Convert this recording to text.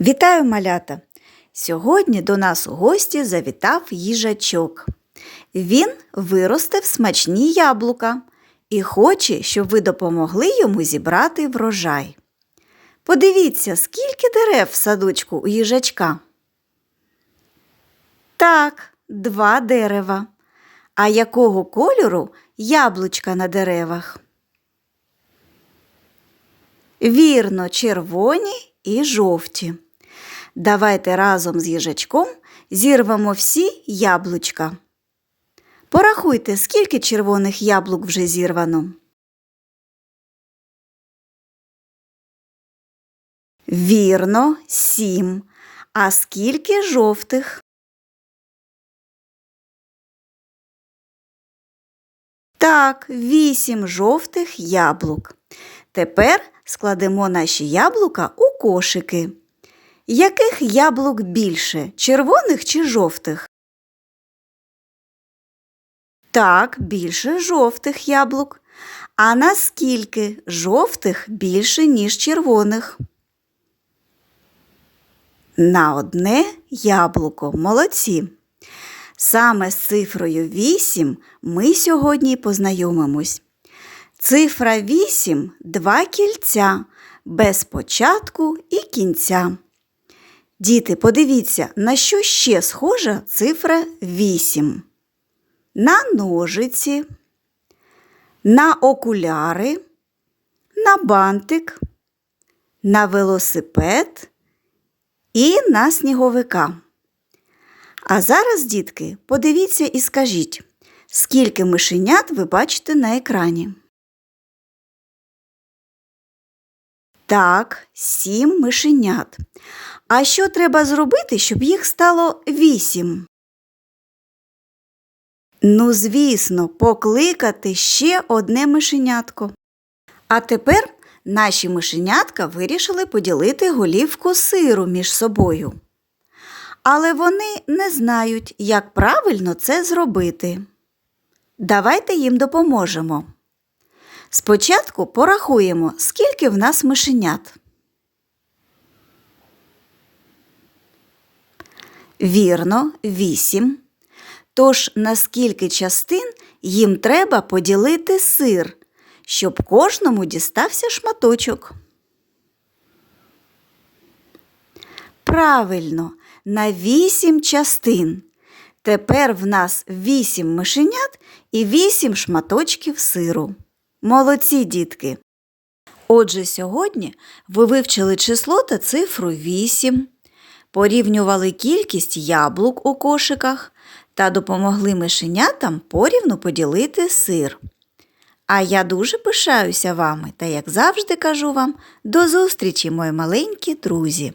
Вітаю малята! Сьогодні до нас у гості завітав їжачок. Він виростив смачні яблука і хоче, щоб ви допомогли йому зібрати врожай. Подивіться, скільки дерев в садочку у їжачка. Так, два дерева. А якого кольору яблучка на деревах? Вірно, червоні і жовті. Давайте разом з їжачком зірвемо всі яблучка. Порахуйте, скільки червоних яблук вже зірвано. Вірно, сім. А скільки жовтих? Так, вісім жовтих яблук. Тепер складемо наші яблука у кошики. Яких яблук більше червоних чи жовтих? Так, більше жовтих яблук. А наскільки жовтих більше, ніж червоних? На одне яблуко. Молодці. Саме з цифрою 8 ми сьогодні познайомимось. Цифра 8 два кільця без початку і кінця. Діти, подивіться, на що ще схожа цифра 8. На ножиці, на окуляри, на бантик, на велосипед і на сніговика. А зараз, дітки, подивіться і скажіть, скільки мишенят ви бачите на екрані. Так, сім мишенят. А що треба зробити, щоб їх стало вісім? Ну, звісно, покликати ще одне мишенятко. А тепер наші мишенятка вирішили поділити голівку сиру між собою. Але вони не знають, як правильно це зробити. Давайте їм допоможемо. Спочатку порахуємо, скільки в нас мишенят. Вірно, вісім. Тож на скільки частин їм треба поділити сир, щоб кожному дістався шматочок. Правильно, на вісім частин. Тепер в нас вісім мишенят і вісім шматочків сиру. Молодці дітки! Отже, сьогодні ви вивчили число та цифру 8, порівнювали кількість яблук у кошиках та допомогли мишенятам порівну поділити сир. А я дуже пишаюся вами та, як завжди, кажу вам, до зустрічі, мої маленькі друзі!